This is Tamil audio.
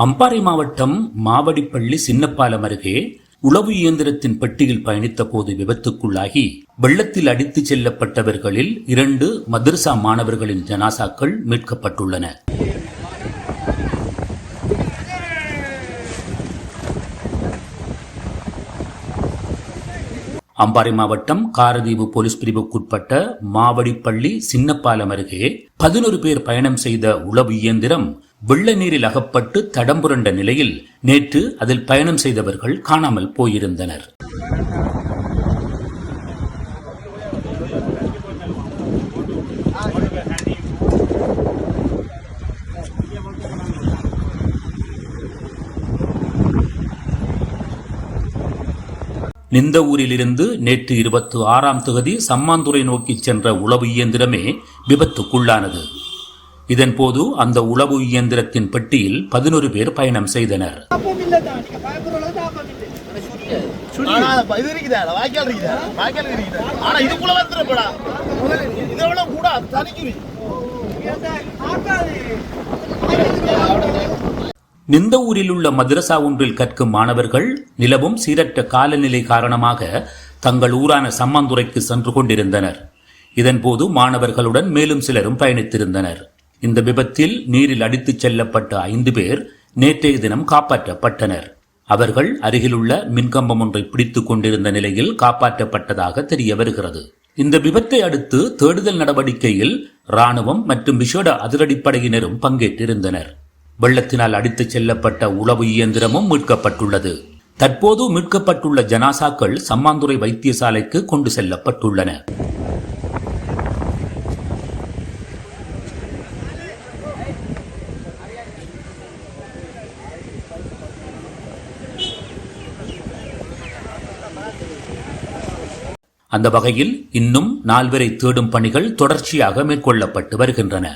அம்பாறை மாவட்டம் மாவடிப்பள்ளி சின்னப்பாலம் அருகே உளவு இயந்திரத்தின் பெட்டியில் பயணித்த போது விபத்துக்குள்ளாகி வெள்ளத்தில் அடித்துச் செல்லப்பட்டவர்களில் இரண்டு மதர்சா மாணவர்களின் ஜனாசாக்கள் மீட்கப்பட்டுள்ளன. அம்பாறை மாவட்டம் காரதீவு போலீஸ் பிரிவுக்குட்பட்ட மாவடிப்பள்ளி சின்னப்பாலம் அருகே பதினொரு பேர் பயணம் செய்த உளவு இயந்திரம் வெள்ள நீரில் அகப்பட்டு தடம்புரண்ட நிலையில் நேற்று அதில் பயணம் செய்தவர்கள் காணாமல் போயிருந்தனர். நிந்த ஊரிலிருந்து நேற்று இருபத்தி ஆறாம் தொகுதி சம்மாந்துறை நோக்கி சென்ற உளவு இயந்திரமே விபத்துக்குள்ளானது. இதன்போது அந்த உளவு இயந்திரத்தின் பெட்டியில் பதினொரு பேர் பயணம் செய்தனர். நிந்த ஊரில் உள்ள மதரசா ஒன்றில் கற்கும் மாணவர்கள் நிலவும் சீரற்ற காலநிலை காரணமாக தங்கள் ஊரான சம்மாந்துறைக்கு சென்று கொண்டிருந்தனர். இதன்போது மாணவர்களுடன் மேலும் சிலரும் பயணித்திருந்தனர். இந்த விபத்தில் நீரில் அடித்துச் செல்லப்பட்ட ஐந்து பேர் நேற்றைய தினம் காப்பாற்றப்பட்டனர். அவர்கள் அருகிலுள்ள மின்கம்பம் ஒன்றை பிடித்துக் கொண்டிருந்த நிலையில் காப்பாற்றப்பட்டதாக தெரிய வருகிறது. இந்த விபத்தை அடுத்து தேடுதல் நடவடிக்கையில் ராணுவம் மற்றும் விஷேட அதிரடிப்படையினரும் பங்கேற்றிருந்தனர். வெள்ளத்தினால் அடித்துச் செல்லப்பட்ட உளவு இயந்திரமும் மீட்கப்பட்டுள்ளது. தற்போது மீட்கப்பட்டுள்ள ஜனாசாக்கள் சம்மாந்துறை வைத்தியசாலைக்கு கொண்டு செல்லப்பட்டுள்ளன. அந்த வகையில் இன்னும் நால்வரை தேடும் பணிகள் தொடர்ச்சியாக மேற்கொள்ளப்பட்டு வருகின்றன.